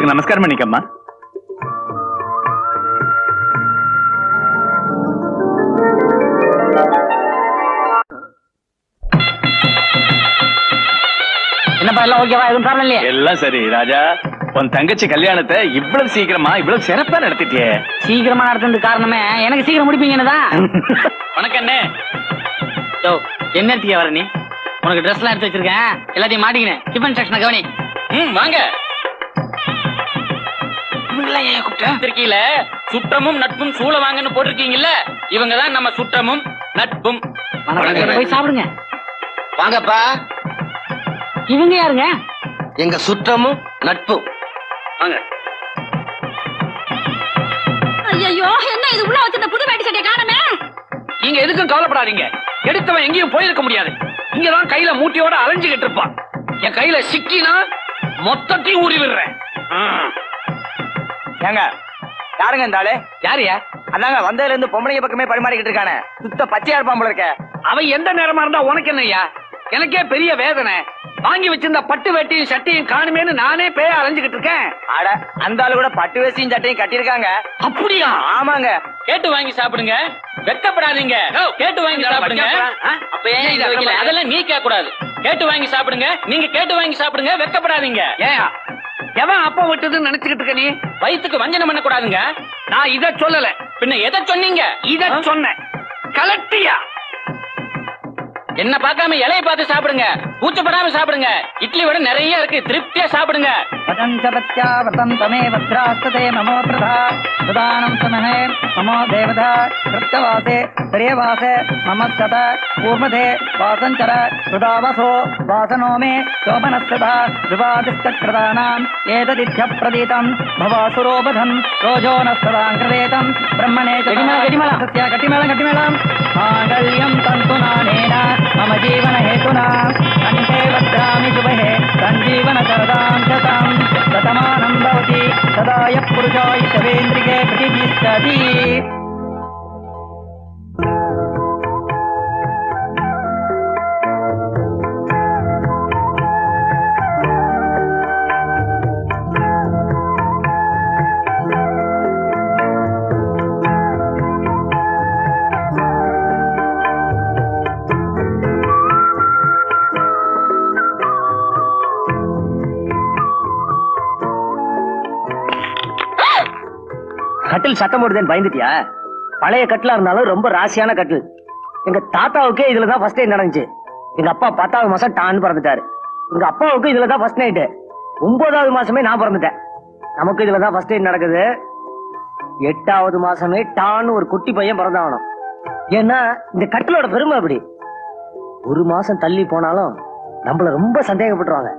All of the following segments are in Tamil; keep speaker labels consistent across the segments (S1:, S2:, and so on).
S1: பெரியவங்களுக்கு நமஸ்காரம் பண்ணிக்கம்மா.
S2: என்னப்பா எல்லாம் ஓகேவா எதுவும் காரணம் இல்லையே?
S1: எல்லாம் சரி ராஜா. உன் தங்கச்சி கல்யாணத்தை இவ்வளவு சீக்கிரமா இவ்வளவு சிறப்பா நடத்திட்டியே.
S2: சீக்கிரமா காரணமே எனக்கு சீக்கிரம் முடிப்பீங்கன்னுதான்
S1: வணக்கம் அண்ணே.
S2: யோ என்ன எடுத்துக்க வர நீ? உனக்கு ட்ரெஸ் எல்லாம் எடுத்து வச்சிருக்கேன். எல்லாத்தையும் மாட்டிக்கினேன். டிஃபன் செக்ஷனை கவனி.
S1: ம் வாங்க.
S2: இவங்கெல்லாம் ஏன் கூப்பிட்டேன்
S3: இருக்கீல சுற்றமும் நட்பும் சூழ வாங்கன்னு போட்டிருக்கீங்கல்ல? இவங்க தான் நம்ம சுற்றமும் நட்பும்.
S2: போய் சாப்பிடுங்க.
S4: வாங்கப்பா.
S2: இவங்க யாருங்க?
S4: எங்க சுற்றமும் நட்பும்.
S3: வாங்க.
S5: ஐயோ என்ன இது? உள்ள வச்சிருந்த புது வேட்டி சட்டையை காணமே.
S3: நீங்க எதுக்கும் கவலைப்படாதீங்க. எடுத்தவன் எங்கேயும் போயிருக்க முடியாது. இங்கதான் கையில மூட்டையோட அலைஞ்சுகிட்டு இருப்பான். என் கையில சிக்கினா மொத்தத்தையும் ஊறி விடுறேன்.
S6: ஏங்க யாருங்க இந்த ஆளு?
S3: யாருயா
S6: அதாங்க வந்ததுல இருந்து பொம்பளைங்க பக்கமே பரிமாறிக்கிட்டு இருக்கானே. சுத்த பச்சையா இருப்பான் போல இருக்க.
S3: அவன் எந்த நேரமா இருந்தா உனக்கு என்னய்யா? எனக்கே பெரிய வேதனை. வாங்கி வச்சிருந்த பட்டு வேட்டியும் சட்டையும் காணுமேன்னு நானே பேய அலைஞ்சுகிட்டு இருக்கேன்.
S6: அட அந்த ஆளு கூட பட்டு வேசியும் சட்டையும் கட்டியிருக்காங்க.
S3: அப்படியா?
S6: ஆமாங்க.
S3: கேட்டு வாங்கி சாப்பிடுங்க. வெக்கப்படாதீங்க. கேட்டு வாங்கி சாப்பிடுங்க?
S2: அப்ப ஏன்?
S3: அதெல்லாம் நீ கேட்க கூடாது கேட்டு வாங்கி சாப்பிடுங்க. நீங்க கேட்டு வாங்கி சாப்பிடுங்க. வெக்கப்படாதீங்க. ஏன் எவன் அப்ப விட்டதுன்னு நினைச்சுக்கிட்டு இருக்க நீ? வயித்துக்கு வஞ்சனம் பண்ண கூடாதுங்க நான் இத சொல்லல. பின்ன எதை சொன்னீங்க? இத சொன்னேன். கலட்டியா? என்ன பார்க்காம இலைய பார்த்து சாப்பிடுங்க. கூச்சப்படாம சாப்பிடுங்க. இட்லி விட நிறைய இருக்கு. திருப்தியா சாப்பிடுங்க.
S2: வதஞ்சபத்யா வதந்தமே வத்ராஸ்ததே மமோ பிரதா. பிரதானம் சமஹே மமோ தேவதா. கிருத்தவாசே திரியவாசே மம சத கூர்மதே வாசஞ்சர கிருதாவசோ வாசனோ மே சோபனஸ்ததா. விவாதிஷ்டகிருதானாம் ஏததித்ய பிரதீதம் பவாசுரோபதம் ரோஜோனஸ்ததாங்கிருதேதம் பிரம்மணே சத்ய கட்டிமேளம் கட்டிமேளம் மாங்கல்யம் தந்துநானேன மம ஜீவன ஹேதுனா కంఠే వక్రామి శుభే సంజీవన సరదాం శతాం శతమానం భవతి సదాయ పురుషాయ ప్రతిష్టతి.
S6: கட்டில் சத்தம் போடுதேன்னு பயந்துட்டியா? பழைய கட்டிலா இருந்தாலும் ரொம்ப ராசியான கட்டில். எங்க தாத்தாவுக்கே இதுல தான் ஃபர்ஸ்ட் நைட் நடந்துச்சு. எங்க அப்பா பத்தாவது மாசம் டான்னு பிறந்துட்டாரு. எங்க அப்பாவுக்கு இதுலதான் ஃபர்ஸ்ட் நைட்டு ஒன்பதாவது மாசமே நான் பிறந்துட்டேன். நமக்கு இதுல தான் ஃபர்ஸ்ட் நைட் நடக்குது. எட்டாவது மாசமே டான்னு ஒரு குட்டி பையன் பிறந்தாகணும். ஏன்னா இந்த கட்டிலோட பெருமை அப்படி. ஒரு மாசம் தள்ளி போனாலும் நம்மள ரொம்ப சந்தேகப்பட்டுருவாங்க.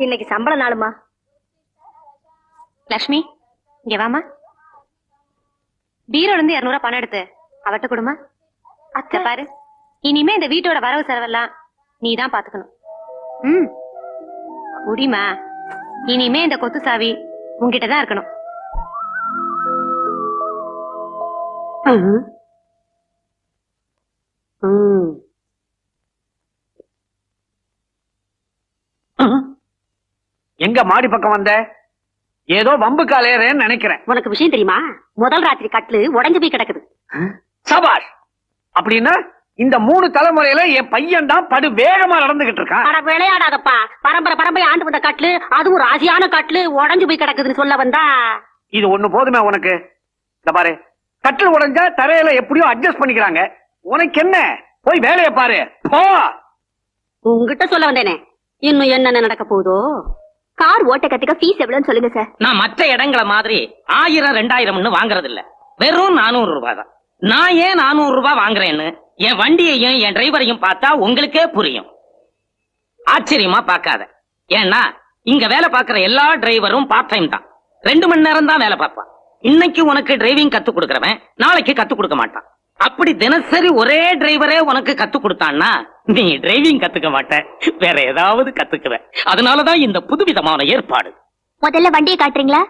S7: இன்னைக்கு சம்பள நாளுமா? லக்ஷ்மி இங்க வாமா பீரோல இருந்து இருநூறுவா பணம் எடுத்து அவட்ட கொடுமா அத்தை. பாரு. இனிமே இந்த வீட்டோட வரவு செலவெல்லாம் நீ தான் பாத்துக்கணும். ம். குடிமா இனிமே இந்த கொத்து சாவி உன்கிட்ட தான் இருக்கணும்
S3: எங்க மாடி பக்கம் வந்த? ஏதோ வம்பு காலையறேன்னு நினைக்கிறேன்.
S7: உனக்கு விஷயம் தெரியுமா? முதல் ராத்திரி கட்லு உடைஞ்சு போய் கிடக்குது.
S3: சபாஷ்! அப்படின்னா இந்த மூணு தலைமுறையில என் பையன் தான் படு வேகமா நடந்துகிட்டு இருக்கான்.
S7: அட விளையாடாதப்பா. பரம்பரை பரம்பரை ஆண்டு வந்த கட்லு அதுவும் ராசியான கட்லு உடைஞ்சு போய் கிடக்குதுன்னு சொல்ல வந்தா?
S3: இது ஒண்ணு போதுமே உனக்கு? இந்த பாரு கட்டில் உடைஞ்சா தரையில எப்படியோ அட்ஜஸ்ட் பண்ணிக்கிறாங்க. உனக்கு என்ன போய் வேலையை பாரு. போ!
S7: உங்ககிட்ட சொல்ல வந்தேனே. இன்னும் என்னென்ன நடக்க போகுதோ? கார் ஓட்ட கத்துக்க ஃபீஸ் எவ்வளவுன்னு சொல்லுங்க சார்
S8: நான் மற்ற இடங்கள மாதிரி ஆயிரம் ரெண்டாயிரம்னு வாங்குறது இல்ல வெறும் நானூறு ரூபாய் தான். நான் ஏன் நானூறு ரூபாய் வாங்குறேன்னு என் வண்டியையும் என் டிரைவரையும் பார்த்தா உங்களுக்கே புரியும். ஆச்சரியமா பார்க்காத. ஏன்னா இங்க வேலை பார்க்கிற எல்லா டிரைவரும் பார்ட் டைம் தான். ரெண்டு மணி நேரம் தான் வேலை பார்ப்பான். இன்னைக்கு உனக்கு டிரைவிங் கத்து கொடுக்கறவன் நாளைக்கு கத்து கொடுக்க மாட்டான். அப்படி தினசரி ஒரே டிரைவரே உனக்கு கத்து கொடுத்தான்னா நீ டிரைவிங் கத்துக்க மாட்ட வேற ஏதாவது கத்துக்குவ அதனாலதான் இந்த புதுவிதமான ஏற்பாடு.
S5: முதல்ல வண்டியை காட்டுறீங்களா?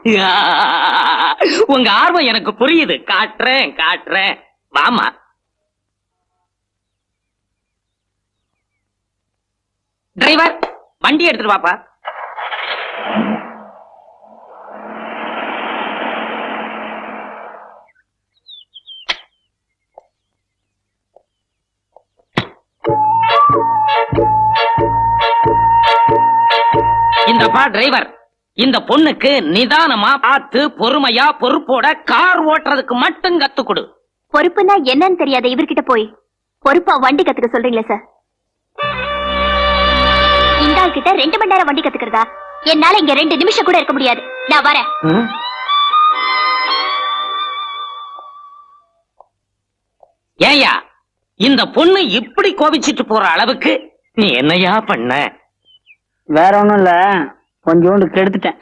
S8: உங்க ஆர்வம் எனக்கு புரியுது. காட்டுறேன் காட்டுறேன். வாமா டிரைவர் வண்டி எடுத்துட்டு வாப்பா. இந்தப்பா டிரைவர் இந்த பொண்ணுக்கு நிதானமா பார்த்து பொறுமையா பொறுப்போட கார் ஓட்டுறதுக்கு மட்டும் கத்து கொடு.
S5: பொறுப்புனா என்னன்னு தெரியாத இவர்கிட்ட போய். பொறுப்பா வண்டி கத்துக்க சொல்றீங்களா சார் இந்த ஆள் கிட்ட ரெண்டு மணி நேரம் வண்டி கத்துக்கிறதா? என்னால இங்க ரெண்டு நிமிஷம் கூட இருக்க முடியாது. நான் வரேன்.
S8: ஏயா இந்த பொண்ணு இப்படி கோபிச்சிட்டு போற அளவுக்கு நீ என்னையா பண்ண?
S2: வேற ஒண்ணும் இல்ல. கொஞ்சோண்டு கெடுத்துட்டேன்.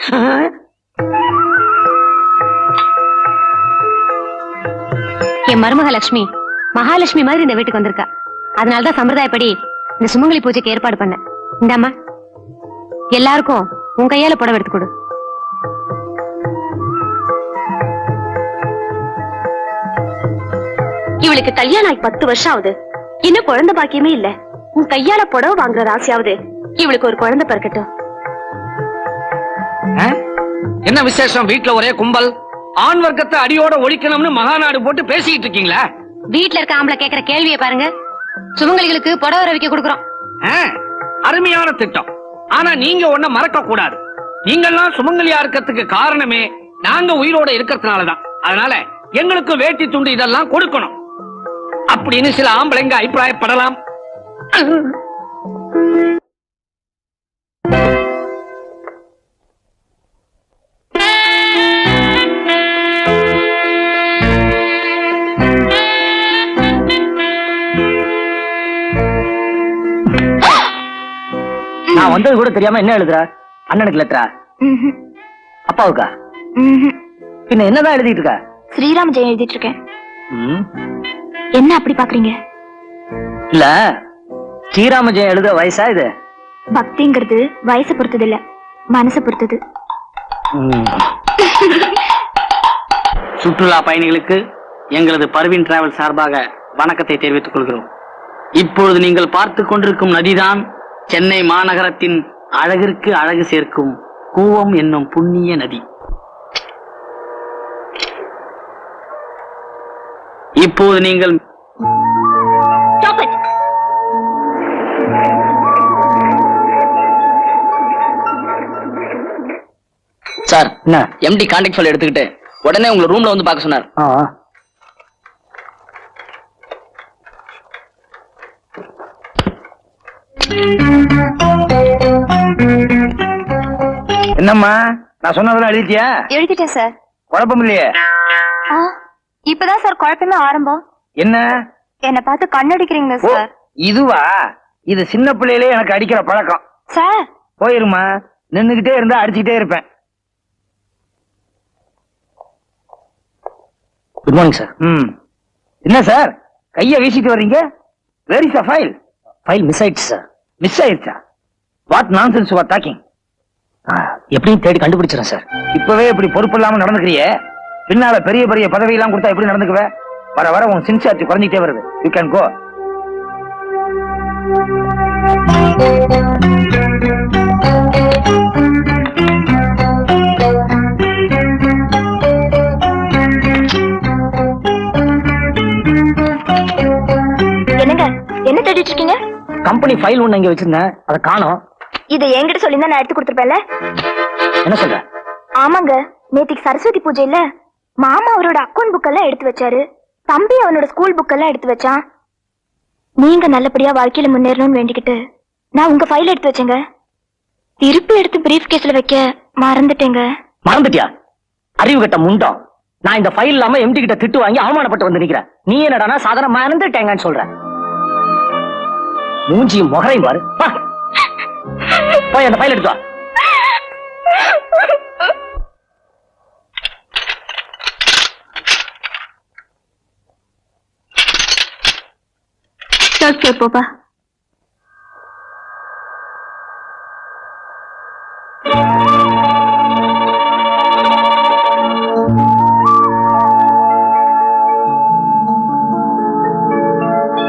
S7: என் மருமக லட்சுமி மகாலட்சுமி மாதிரி இந்த வீட்டுக்கு வந்திருக்கா. அதனாலதான் சம்பிரதாயப்படி இந்த சுமங்கலி பூஜைக்கு ஏற்பாடு பண்ண இந்தாம்மா. எல்லாருக்கும் உன் கையால புடவை எடுத்து கொடு.
S5: இவளுக்கு கல்யாணம் ஆகி பத்து வருஷம் ஆகுது. இன்னும் குழந்தை பாக்கியமே இல்ல. உன் கையால புடவை வாங்குற ஆசையாவது இவளுக்கு ஒரு குழந்தை பிறக்கட்டும்.
S3: என்ன விசேஷம்? வீட்ல ஒரே கும்பல்? ஆண் வர்க்கத்தை அடியோட ஒழிக்கணும்னு மகாநாடு போட்டு பேசிக்கிட்டு இருக்கீங்களா?
S7: வீட்ல இருக்க ஆம்பளை கேக்குற கேள்வியை பாருங்க. சுமங்கலிகளுக்கு புடவை ரவிக்க கொடுக்குறோம்.
S3: அருமையான திட்டம். ஆனா நீங்க ஒன்ன மறக்க கூடாது நீங்கெல்லாம் சுமங்கலியா இருக்கிறதுக்கு காரணமே நாங்க உயிரோட இருக்கிறதுனாலதான் அதனால எங்களுக்கு வேட்டி துண்டு இதெல்லாம் கொடுக்கணும். அப்படின்னு சில ஆம்பளைங்க அபிப்பிராயப்படலாம்.
S6: வந்தது கூட தெரியாம என்ன எழுதுற? அண்ணனுக்கு லெட்டரா அப்பாவுக்கா? பின்ன என்னதான் எழுதிட்டு இருக்க?
S5: ஸ்ரீராம் ஜெயம் எழுதிட்டு இருக்கேன். என்ன அப்படி பாக்குறீங்க?
S6: இல்ல ஸ்ரீராம ஜெயம் எழுத வயசா இது?
S5: பக்திங்கிறது வயசை பொறுத்தது இல்ல மனசை பொறுத்தது.
S2: சுற்றுலா பயணிகளுக்கு எங்களது பர்வீன் டிராவல் சார்பாக வணக்கத்தை தெரிவித்துக் கொள்கிறோம். இப்பொழுது நீங்கள் பார்த்து கொண்டிருக்கும் நதிதான் சென்னை மாநகரத்தின் அழகிற்கு அழகு சேர்க்கும் கூவம் என்னும் புண்ணிய நதி. இப்போது நீங்கள். சார்
S6: என்ன?
S2: எம்டி கான்டாக்ட் ஃபைல் எடுத்துக்கிட்டு உடனே உங்களை ரூம்ல வந்து பார்க்க சொன்னார்.
S6: என்னம்மா நான் சொன்னதெல்லாம் எழுதிட்டியா?
S5: எழுதிட்டேன் சார்.
S6: குழப்பம் இல்லையே?
S5: இப்பதான் சார் குழப்பமே ஆரம்பம்.
S6: என்ன?
S5: என்ன பார்த்து கண்ணடிக்கிறீங்களா
S6: ஓ, இதுவா? இது சின்ன பிள்ளையிலே எனக்கு அடிக்கிற பழக்கம்.
S5: சார்.
S6: போயிருமா நின்னுகிட்டே இருந்தா அடிச்சுக்கிட்டே இருப்பேன். குட் மார்னிங் சார் ம். என்ன சார்? கைய வீசிட்டு வர்றீங்க? Where is file file miss ஆயிடுச்சு சார் மிஸ் ஆயிடுச்சா? What nonsense you are talking எப்படியும் தேடி கண்டுபிடிச்சிடறேன் சார். இப்பவே இப்படி பொறுப்பு இல்லாம நடந்துக்கிறியே? பின்னால பெரிய பெரிய பதவி எல்லாம் கொடுத்தா எப்படி நடந்துக்குவ? வர வர உன் சின்சியாரிட்டி குறைஞ்சிட்டே வருது. யூ கேன் கோ
S5: என்னங்க
S6: கம்பெனி ஃபைல் ஒண்ணு இங்க வச்சிருந்தேன். அதை காணோம்.
S5: இதை என்கிட்ட சொல்லியிருந்தா நான் எடுத்து கொடுத்துருப்பேன்ல?
S6: என்ன சொல்ற?
S5: ஆமாங்க. நேத்திக்கு சரஸ்வதி பூஜையில மாமா அவரோட அக்கௌண்ட் புக் எல்லாம் எடுத்து வச்சாரு. தம்பி அவனோட ஸ்கூல் புக் எல்லாம் எடுத்து வச்சான். நீங்க நல்லபடியா வாழ்க்கையில முன்னேறணும்னு வேண்டிக்கிட்டு நான் உங்க ஃபைல் எடுத்து வச்சேங்க. திருப்பி எடுத்து பிரீஃப் கேஸ்ல வைக்க மறந்துட்டேங்க.
S6: மறந்துட்டியா? அறிவு கட்ட முண்டம். நான் இந்த ஃபைல் இல்லாம எம்டி கிட்ட திட்டு வாங்கி அவமானப்பட்டு வந்து நிக்கிறேன். நீ என்னடானா சாதாரண மறந்துட்டேங்கன்னு சொல்ற. மூஞ்சியும் முகரையும் பாரு. போய் அந்த ஃபைல் எடுத்து
S5: ஓகே போப்பா.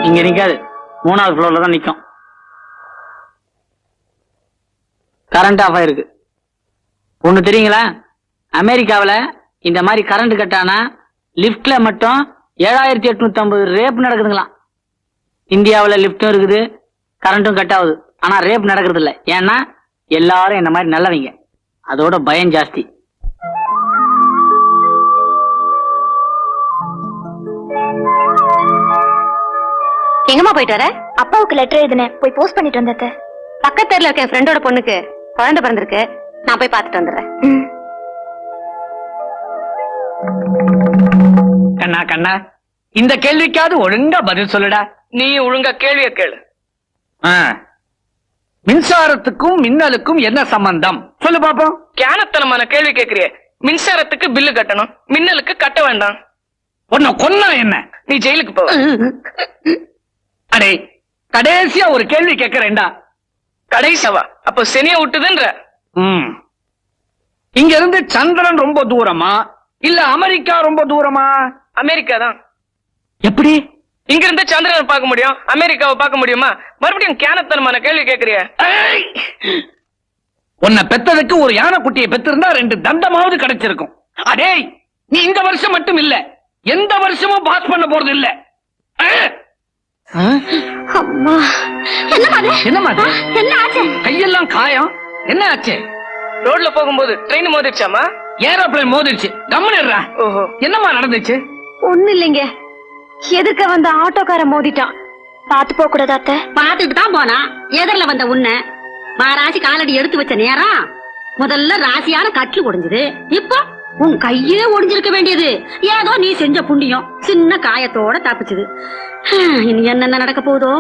S2: இங்க நிக்காது. மூணாவது ஃப்ளோர்ல தான் நிற்கும் கரண்ட் ஆஃப் ஆயிருக்கு. ஒன்று தெரியுங்களா? அமெரிக்காவில் இந்த மாதிரி கரண்ட் கட் ஆனா மட்டும் ஏழாயிரத்தி எட்நூத்தி ஐம்பது ரேப் நடக்குதுங்களாம். இந்தியாவில் லிஃப்ட்டும் இருக்குது கரண்ட்டும் கட் ஆகுது. ஆனால் ரேப் நடக்கிறது இல்லை ஏன்னா எல்லாரும் இந்த மாதிரி நல்லவங்க. அதோட பயம் ஜாஸ்தி.
S7: எங்கம்மா போயிட்டு வர?
S5: அப்பாவுக்கு லெட்டர் எழுதினேன். போய் போஸ்ட் பண்ணிட்டு வந்தத்த
S7: பக்கத்து தெருல இருக்க என் ஃப்ரெண்டோட பொண்ணுக்கு குழந்தை பிறந்திருக்கு. நான் போய் பார்த்துட்டு வந்துடுறேன்.
S5: ம்.
S3: கண்ணா கண்ணா இந்த கேள்விக்காவது ஒழுங்கா பதில் சொல்லுடா. நீ ஒழுங்கா கேள்விய கேளு. ஆ. மின்சாரத்துக்கும் மின்னலுக்கும் என்ன சம்பந்தம்? சொல்லு பாப்போம். கேனத்தனமான கேள்வி கேக்குறிய. மின்சாரத்துக்கு பில்லு கட்டணும் மின்னலுக்கு கட்ட வேண்டாம். உன்னை கொன்னா என்ன? நீ ஜெயிலுக்கு போ. அடே கடைசியா ஒரு கேள்வி கேக்குறேன்டா கடைசவா அப்ப சனிய விட்டுதுன்ற. இங்க இருந்து சந்திரன் ரொம்ப தூரமா? இல்ல அமெரிக்கா ரொம்ப தூரமா? அமெரிக்கா தான். எப்படி? இங்க இருந்து சந்திரனை பார்க்க முடியும். அமெரிக்காவை பார்க்க முடியுமா? மறுபடியும் கேனத்தனமான கேள்வி கேக்குறிய உன்னை பெத்ததுக்கு ஒரு யானைக்குட்டியை பெத்திருந்தா ரெண்டு தண்டமாவது கிடைச்சிருக்கும். அடே நீ இந்த வருஷம் மட்டும் இல்ல. எந்த வருஷமும் பாஸ் பண்ண போறது இல்ல
S5: அம்மா
S3: என்னமா அது?
S5: என்ன ஆச்சு?
S3: கையெல்லாம் காயம். என்ன ஆச்சு? ரோட்ல போகும்போது ட்ரெயின் மோதிருச்சாமா ஏரோப்ளேன் மோதிருச்சு. கம்முனிடுறா ஓஹோ. என்னம்மா நடந்துச்சு?
S7: ஒண்ணு இல்லைங்க. எதிர்க்க வந்த ஆட்டோக்கார மோதிட்டான்?
S5: பார்த்து போக கூடாதா அத்தை?
S9: பாத்துட்டு தான் போனா எதிரில வந்த உன்னை. மாராசி காலடி எடுத்து வச்ச நேரம். முதல்ல ராசியான கట్లు ஒடிஞ்சது இப்போ உன் கையே ஒடிஞ்சிருக்க வேண்டியது. ஏதோ நீ செஞ்ச புண்ணியம். சின்ன காயத்தோட தப்பிச்சது. இனி என்னென்ன நடக்க போகுதோ?